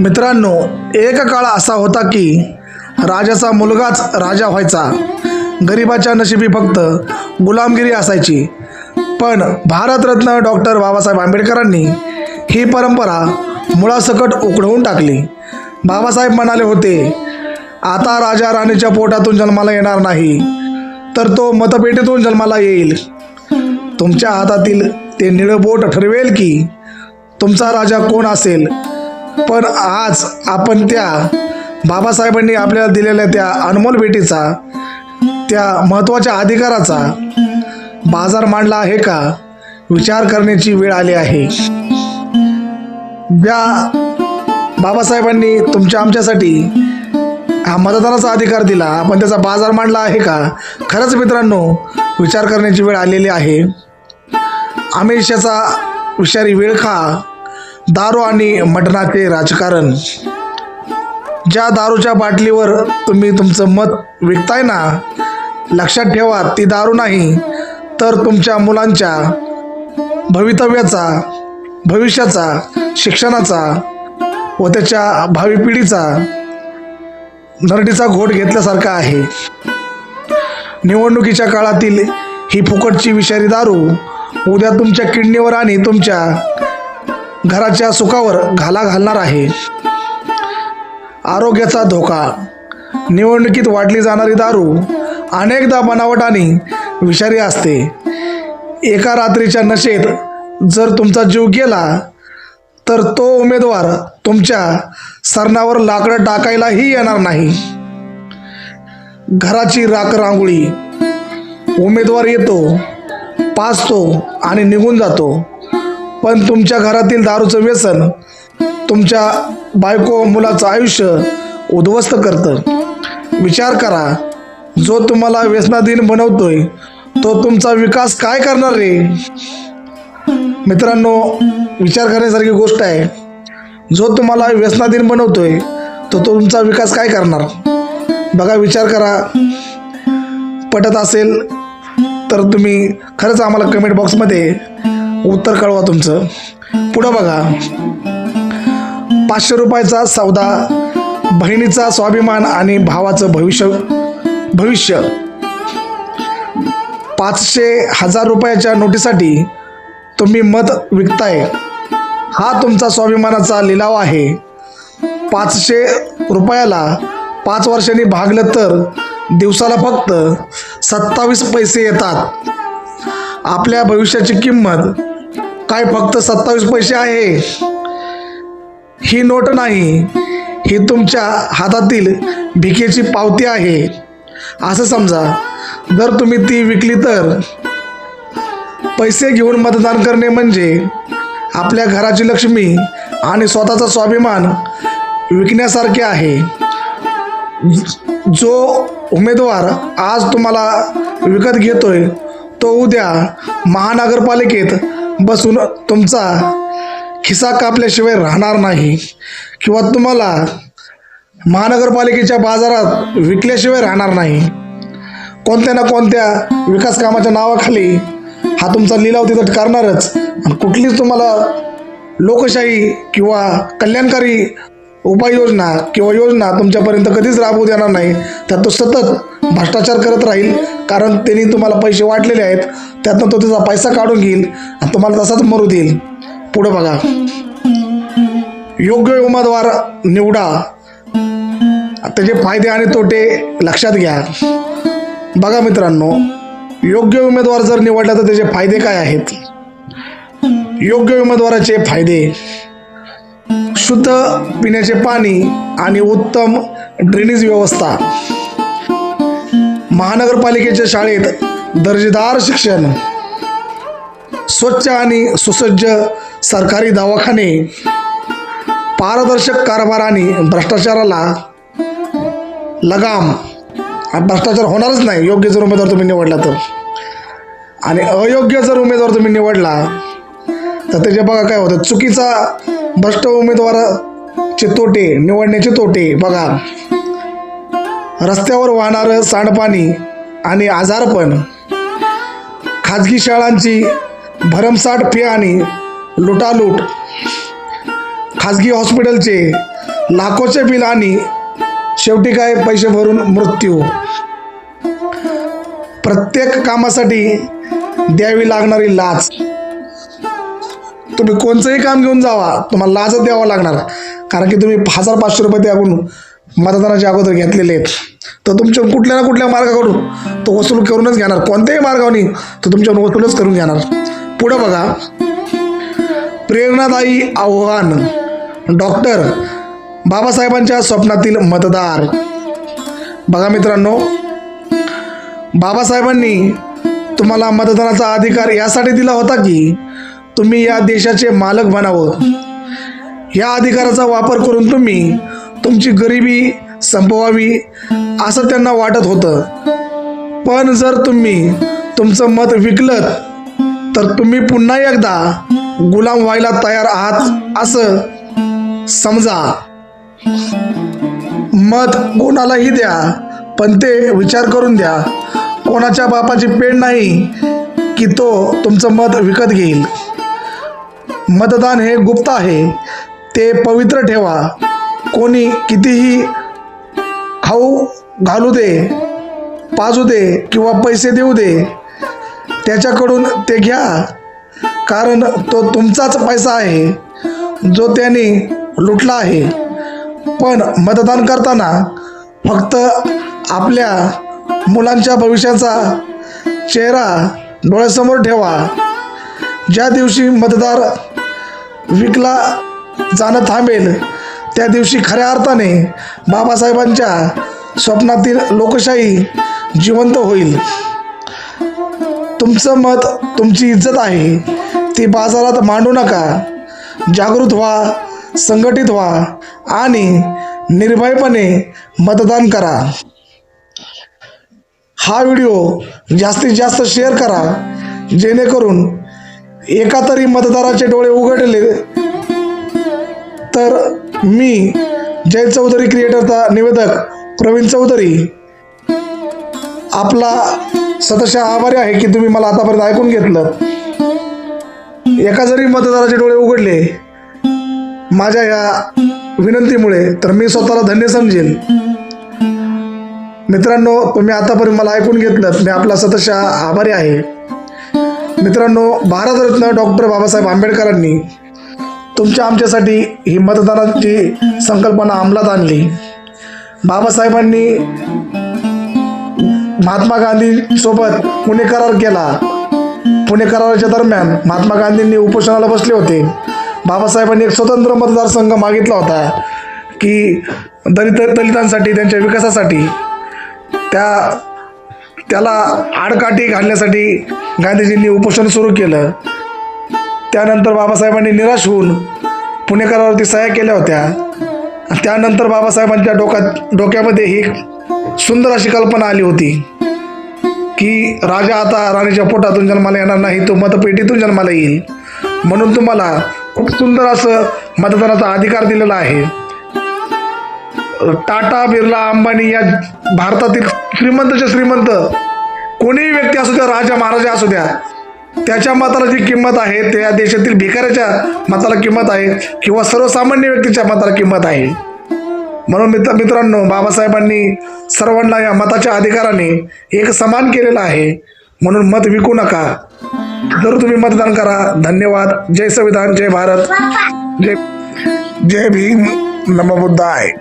मित्रांनो एक काळ असा होता की राजाचा मुलगाच राजा व्हायचा. गरिबाच्या नशिबी फक्त गुलामगिरी असायची. पण भारतरत्न डॉक्टर बाबासाहेब आंबेडकरांनी ही परंपरा मुळासकट उकडवून टाकली. बाबासाहेब म्हणाले होते आता राजा राणीच्या पोटातून जन्माला येणार नाही तर तो मतपेटीतून जन्माला येईल. तुमच्या हातातील ते निळं बोट ठरवेल की तुमचा राजा कोण असेल पण आज आपण त्या बाबासाहेबांनी आपल्याला दिलेल्या त्या अनमोल भेटीचा त्या महत्त्वाच्या अधिकाराचा बाजार मांडला आहे का? विचार करण्याची वेळ आली आहे. ज्या बाबासाहेबांनी तुमच्या आमच्यासाठी हा मतदानाचा अधिकार दिला. आपण त्याचा बाजार मांडला आहे का? खरंच मित्रांनो विचार करण्याची वेळ आलेली आहे. आमिषाचा विषारी वेळ खा. दारू आणि मटणाचे राजकारण. ज्या दारूच्या बाटलीवर तुम्ही तुमचं मत विकताय ना लक्षात ठेवा ती दारू नाही तर तुमच्या मुलांच्या भवितव्याचा भविष्याचा शिक्षणाचा व त्याच्या भावी पिढीचा नरडीचा घोट घेतल्यासारखा आहे. निवडणुकीच्या काळातील ही फुकटची विषारी दारू उद्या तुमच्या किडनीवर आणि तुमच्या घराच्या सुखावर घाला घालणार आहे. आरोग्याचा धोका. निवडणुकीत वाटली जाणारी दारू अनेकदा बनावट आणि विषारी असते. एका रात्रीच्या नशेत जर तुमचा जीव गेला तर तो उमेदवार तुमच्या सरणावर लाकडं टाकायलाही येणार नाही. घराची राख रांगोळी. उमेदवार येतो पाचतो आणि निघून जातो. पण तुमच्या घरातील दारूचं व्यसन तुमच्या बायको मुलाचं आयुष्य उद्ध्वस्त करतं. विचार करा जो तुम्हाला व्यसनाधीन बनवतोय तो तुमचा विकास काय करणार रे? मित्रांनो विचार करण्यासारखी गोष्ट आहे. जो तुम्हाला व्यसनाधीन बनवतोय तो तुमचा विकास काय करणार? बघा विचार करा. पटत असेल तर तुम्ही खरंच आम्हाला कमेंट बॉक्समध्ये उत्तर कळवा तुमचं. पुढं बघा. पाचशे रुपयाचा सौदा बहिणीचा स्वाभिमान आणि भावाचं भविष्य भविष्य. पाचशे हजार रुपयाच्या नोटीसाठी तुम्ही मत विकताय. हा तुमचा स्वाभिमानाचा लिलाव आहे. पाचशे रुपयाला पाच वर्षांनी भागलं तर दिवसाला फक्त सत्तावीस पैसे येतात. आपल्या भविष्याची किंमत. काय फक्त सत्तावीस पैसे आहे? ही नोट नाही. ही तुमच्या हातातील भिकेची पावती आहे. असं समजा. जर तुम्ही ती विकली तर. पैसे घेऊन मतदान करणे म्हणजे आपल्या घराची लक्ष्मी आणि स्वतःचा स्वाभिमान विकण्यासारखे आहे. जो उमेदवार आज तुम्हाला विकत घेतोय तो उद्या महानगरपालिकेत बसून तुमचा खिसा कापल्याशिवाय राहणार नाही किंवा तुम्हाला महानगरपालिकेच्या बाजारात विकल्याशिवाय राहणार नाही. कोणत्या ना कोणत्या विकास कामाच्या नावाखाली हा तुमचा लिलाव तिथं करणारच. आणि कुठलीच तुम्हाला लोकशाही किंवा कल्याणकारी उपाययोजना किंवा योजना तुमच्यापर्यंत कधीच राबवू देणार नाही. तर तो सतत भ्रष्टाचार करत राहील. कारण त्यांनी तुम्हाला पैसे वाटलेले आहेत. त्यातनं तो त्याचा पैसा काढून घेईल आणि तुम्हाला तसाच मरू देईल. पुढं बघा. योग्य उमेदवार निवडा. त्याचे फायदे आणि तोटे लक्षात घ्या. बघा मित्रांनो योग्य उमेदवार जर निवडला तर त्याचे फायदे काय आहेत? योग्य उमेदवाराचे फायदे. शुद्ध पिण्याचे पाणी आणि उत्तम ड्रेनेज व्यवस्था. महानगरपालिकेच्या शाळेत दर्जेदार शिक्षण. स्वच्छ आणि सुसज्ज सरकारी दवाखाने. पारदर्शक कारभार आणि भ्रष्टाचाराला लगाम. हा भ्रष्टाचार होणारच नाही. योग्य जर उमेदवार तुम्ही निवडला तर. आणि अयोग्य जर उमेदवार तुम्ही निवडला तर त्याचे बघा काय होतं. चुकीचा भ्रष्ट उमेदवाराचे तोटे निवडण्याचे तोटे बघा. रस्त्यावर वाहणारं सांडपाणी आणि आजारपण खाजगी शाळांची भरमसाठ फी आणि लुटालूट. खाजगी हॉस्पिटलचे लाखोचे बिल आणि शेवटी काय? पैसे भरून मृत्यू. प्रत्येक कामासाठी द्यावी लागणारी लाच. तुम्ही कोणचंही काम घेऊन जावा तुम्हाला लाजच द्यावा लागणार. कारण की तुम्ही हजार पाचशे रुपये त्याकडून मतदानाच्या अगोदर घेतलेले आहेत. तर तुमच्या कुठल्या ना कुठल्या मार्गाकडून तो वसूल करूनच घेणार. कोणत्याही मार्गाने तो तुमच्या वसूलच करून घेणार. पुढं बघा. प्रेरणादायी आव्हान. डॉक्टर बाबासाहेबांच्या स्वप्नातील मतदार. बघा मित्रांनो बाबासाहेबांनी तुम्हाला मतदानाचा अधिकार यासाठी दिला होता की तुम्ही या देशाचे मालक बनावं. या अधिकाराचा वापर करून तुम्ही तुमची गरिबी संपवावी असं त्यांना वाटत होतं. पण जर तुम्ही तुमचं मत विकलं तर तुम्ही पुन्हा एकदा गुलाम व्हायला तयार आहात असं समजा. मत कोणालाही द्या पण ते विचार करून द्या. कोणाच्या बापाची पेड नाही की तो तुमचं मत विकत घेईल. मतदान हे गुप्त आहे. ते पवित्र ठेवा. कोणी कितीही खाऊ घालू दे पाजू दे किंवा पैसे देऊ दे त्याच्याकडून ते घ्या. कारण तो तुमचाच पैसा आहे. जो त्याने लुटला आहे. पण मतदान करताना फक्त आपल्या मुलांच्या भविष्याचा चेहरा डोळ्यासमोर ठेवा. ज्या दिवशी मतदार विकला जाणं थांबेल. त्या दिवशी खऱ्या अर्थाने बाबासाहेबांच्या स्वप्नातील लोकशाही जिवंत होईल. तुमचं मत तुमची इज्जत आहे. ती बाजारात मांडू नका. जागृत व्हा संघटित व्हा आणि निर्भयपणे मतदान करा. हा व्हिडिओ जास्तीत जास्त शेअर करा. जेणेकरून एका तरी मतदाराचे डोळे उघडले तर मी जय चौधरी क्रिएटरचा निवेदक प्रवीण चौधरी आपला सतशा आभारी आहे की तुम्ही मला आतापर्यंत ऐकून घेतलं. एका जरी मतदाराचे डोळे उघडले माझ्या या विनंतीमुळे तर मी स्वतःला धन्य समजेल. मित्रांनो तुम्ही आतापर्यंत मला ऐकून घेतलं मी आपला सतशा आभारी आहे. मित्रांनो भारतरत्न डॉक्टर बाबासाहेब आंबेडकरांनी तुमच्या आमच्यासाठी ही मतदानाची संकल्पना अंमलात आणली. बाबासाहेबांनी महात्मा गांधी सोबत पुणे करार केला. पुणे कराराच्या दरम्यान महात्मा गांधींनी उपोषणाला बसले होते. बाबासाहेबांनी एक स्वतंत्र मतदारसंघ मागितला होता की दलित दलितांसाठी त्यांच्या विकासासाठी त्या त्याला आडकाठी घालण्यासाठी गांधीजींनी उपोषण सुरू केलं. त्यानंतर बाबासाहेबांनी निराश होऊन पुणेकरावरती सह्या केल्या होत्या. त्यानंतर बाबासाहेबांच्या डोक्यात डोक्यामध्ये ही सुंदर अशी कल्पना आली होती की राजा आता राणीच्या पोटातून जन्माला येणार नाही तो मतपेटीतून जन्माला येईल. म्हणून तुम्हाला खूप सुंदर असं मतदानाचा अधिकार दिलेला आहे. टाटा बिर्ला अंबानी या भारतातील श्रीमंतचे श्रीमंत कोणीही व्यक्ती असू द्या राजा महाराजा असू द्या त्याच्या मताला जी किंमत आहे त्या देशातील भिकाऱ्याच्या मताला किंमत आहे किंवा सर्वसामान्य व्यक्तीच्या मताला किंमत आहे. म्हणून मित्र मित्रांनो बाबासाहेबांनी सर्वांना या मताच्या अधिकाराने एक समान केलेला आहे. म्हणून मत विकू नका. जर तुम्ही मतदान करा धन्यवाद. जय संविधान जय भारत. जय जय भीम नमबुद्ध आहे